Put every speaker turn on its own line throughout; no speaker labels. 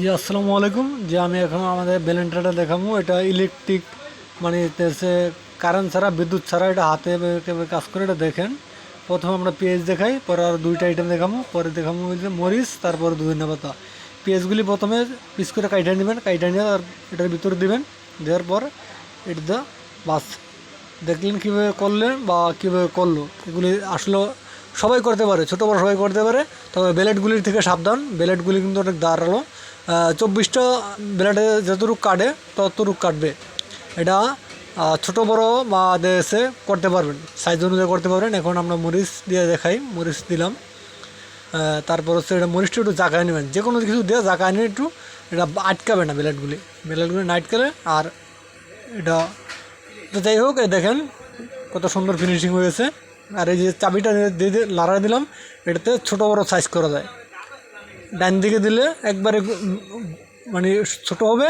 জি, আসসালামু আলাইকুম। যে আমি এখন আমাদের ব্যালেন্ডারটা দেখাবো, এটা ইলেকট্রিক মানে সে কারেন্ট ছাড়া, বিদ্যুৎ ছাড়া, এটা হাতে কাজ করে, এটা দেখেন। প্রথমে আমরা পেঁয়াজ দেখাই, পরে আর দুইটা আইটেম দেখাবো, পরে দেখাবো মরিচ, তারপরে ধনিয়া পাতা। পেঁয়াজগুলি প্রথমে পিস করে কাইটা নেবেন, কাইটা নিয়ে আর এটার ভিতরে দিবেন, দেওয়ার পর এটা দা বাস। দেখলেন কীভাবে করলেন বা কীভাবে করল? এগুলি আসলে সবাই করতে পারে, ছোটো বড় সবাই করতে পারে, তবে ব্লেডগুলির থেকে সাবধান। ব্লেডগুলি কিন্তু অনেক দাঁড়াল চব্বিশটা ব্লেডে যতটুকু কাটে, ততটুকু কাটবে। এটা ছোট, বড় বা দেশে করতে পারবেন। সাইজ অনুযায়ী করতে পারবেন। এখন আমরা মরিচ দিয়ে দেখাই। মরিচ দিলাম। তারপর হচ্ছে এটা মরিচটা একটু জাকায় নেবেন। যে কোনো কিছু দিয়ে জাকায় নিয়ে একটু এটা আটকাবে না ব্লেডগুলি। ব্লেডগুলি না আটকালে আর এটা যাই হোক দেখেন কত সুন্দর ফিনিশিং হয়েছে আর এই যে চাবিটা দিয়ে লাড়া দিলাম, এটাতে ছোট, বড় সাইজ করা যায়। ডান দিকে দিলে একবারে মানে ছোট হবে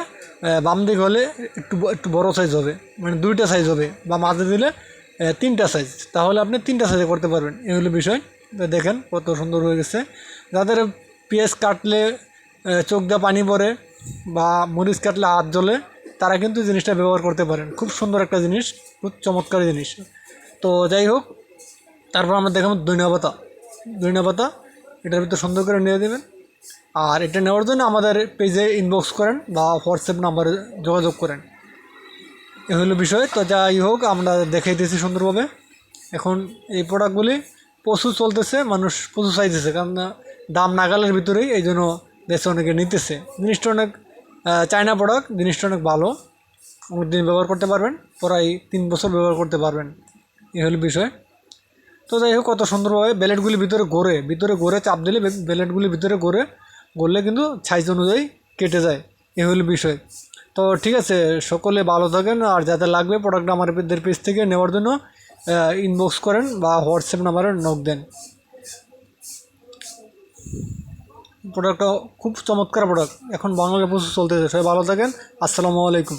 বাম দিকে হলে একটু একটু বড় সাইজ হবে মানে দুইটা সাইজ হবে, বা মাঝে দিলে তিনটা সাইজ তাহলে আপনি তিনটা সাইজে করতে পারবেন। এই হলো বিষয়। দেখেন কত সুন্দর হয়ে গেছে। যাদের পেঁয়াজ কাটলে চোখ দিয়ে পানি পড়ে বা মরিচ কাটলে হাত জ্বলে, তারা কিন্তু জিনিসটা ব্যবহার করতে পারেন। খুব সুন্দর একটা জিনিস, খুব চমৎকার জিনিস। তো যাই হোক, তারপর আমরা দেখাবো ধনিয়া পাতা। ধনিয়া পাতা, এটার ভিতরে সুন্দর করে নিয়ে দেবেন আর এটা নেওয়ার জন্য আমাদের পেজে ইনবক্স করেন বা হোয়াটসঅ্যাপ নাম্বারে যোগাযোগ করেন। এ হলো বিষয়। তো যাই হোক, আমরা দেখাই দিয়েছি সুন্দরভাবে। এখন এই প্রোডাক্টগুলি প্রচুর চলতেছে, মানুষ প্রচুর চাইতেছে। কারণ দাম নাগালের ভিতরেই এই জন্য দেশে অনেকে নিতেছে। জিনিসটা অনেক চায়না প্রোডাক্ট জিনিসটা অনেক ভালো। অনেক দিন ব্যবহার করতে পারবেন, প্রায় তিন বছর ব্যবহার করতে পারবেন। এই হলো বিষয়। তো যাই হোক, কত সুন্দরভাবে ব্লেডগুলি ভিতরে ঘোরে ভিতরে গড়ে চাপ দিলে বে- ব্লেডগুলি ভিতরে ঘোরে গড়লে কিন্তু সাইজ অনুযায়ী কেটে যায়। এ হল বিষয়। তো ঠিক আছে, সকলে ভালো থাকেন আর যাতে লাগবে প্রোডাক্টটা আমার এদের পেজ থেকে নেওয়ার জন্য ইনবক্স করেন বা হোয়াটসঅ্যাপ নাম্বারে নক দেন। প্রোডাক্টটা খুব চমৎকার প্রোডাক্ট এখন বাংলাদেশে প্রচুর চলতেছে। সবাই ভালো থাকেন। আসসালামু আলাইকুম।